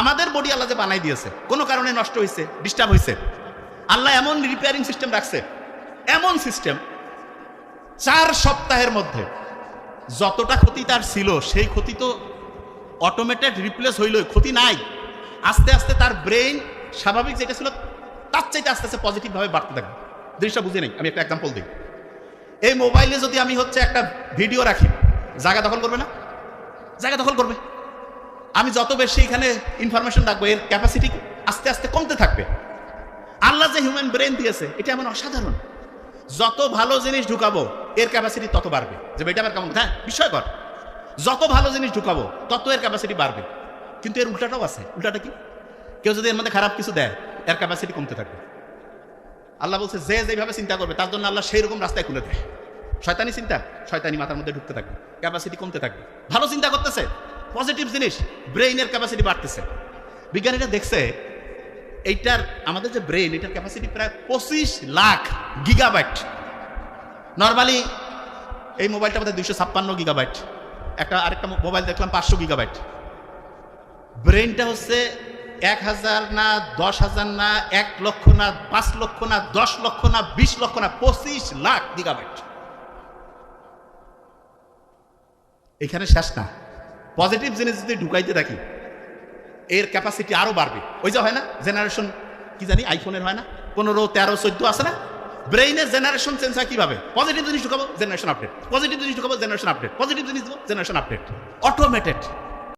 আমাদের বডি আল্লাহ যে বানাই দিয়েছে, কোনো কারণে নষ্ট হয়েছে ডিস্টার্ব হয়েছে আল্লাহ এমন রিপেয়ারিং সিস্টেম রাখছে, এমন সিস্টেম চার সপ্তাহের মধ্যে যতটা ক্ষতি তার ছিল, সেই ক্ষতি তো অটোমেটেড রিপ্লেস হইল ক্ষতি নাই। আস্তে আস্তে তার ব্রেইন স্বাভাবিক যেটা ছিল, তার চাইতে আস্তে আস্তে পজিটিভভাবে বাড়তে থাকবে জিনিসটা বুঝে নেই, আমি একটা এক্সাম্পল দিই। এই মোবাইলে যদি আমি হচ্ছে একটা ভিডিও রাখি, জায়গা দখল করবে না? জায়গা দখল করবে। আমি যত বেশি এখানে ইনফরমেশন রাখব, এর ক্যাপাসিটি আস্তে আস্তে কমতে থাকবে। আল্লাহ যে হিউম্যান ব্রেন দিয়েছে, এটা এমন অসাধারণ। যত ভালো জিনিস ঢুকাবো, এর ক্যাপাসিটি তত বাড়বে। যে এটা আমার কেমন? হ্যাঁ বিস্ময়কর যত ভালো জিনিস ঢুকাবো, তত এর ক্যাপাসিটি বাড়বে। কিন্তু এর উল্টাটাও আছে। উল্টাটা কি? কেউ যদি এর মধ্যে খারাপ কিছু দেয়, এর ক্যাপাসিটি কমতে থাকবে। আল্লাহ বলছে, যে যেভাবে চিন্তা করবে, তার জন্য আল্লাহ সেই রকম রাস্তায় খুলে দেয়। শয়তানি চিন্তা, শয়তানি মাথার মধ্যে ঢুকতে থাকবে। ক্যাপাসিটি কমতে থাকবে। ভালো চিন্তা করতেছে। পজিটিভ জিনিস, ব্রেইনের ক্যাপাসিটি বাড়তেছে। বিজ্ঞানীরা দেখছে, এইটার, আমাদের যে ব্রেইন, এটার ক্যাপাসিটি প্রায় পঁচিশ লাখ গিগাবাইট নর্মালি এই মোবাইলটা আমাদের দুইশো ছাপ্পান্ন গিগাবাইট একটা, আরেকটা মোবাইল দেখলাম পাঁচশো গিগাবাইট ব্রেইনটা হচ্ছে এক হাজার না দশ হাজার না এক লক্ষ না পাঁচ লক্ষ না দশ লক্ষ না বিশ লক্ষ না পঁচিশ লাখ গিগাবাইট এখানে শেষ না। পজিটিভ জিনিস যদি ঢুকাইতে থাকি, এর ক্যাপাসিটি আরও বাড়বে। ওই যে হয় না জেনারেশন কি জানি আইফোনের হয় না, পনেরো, তেরো, চোদ্দ আছে না? ব্রেইনের জেনারেশন চেঞ্জ হয় কীভাবে? পজিটিভ জিনিস ঢুকাবো জেনারেশন আপডেট পজিটিভ জিনিস ঢুকাবো জেনারেশন আপডেট পজিটিভ জিনিস দেবো জেনারেশন আপডেট অটোমেটেড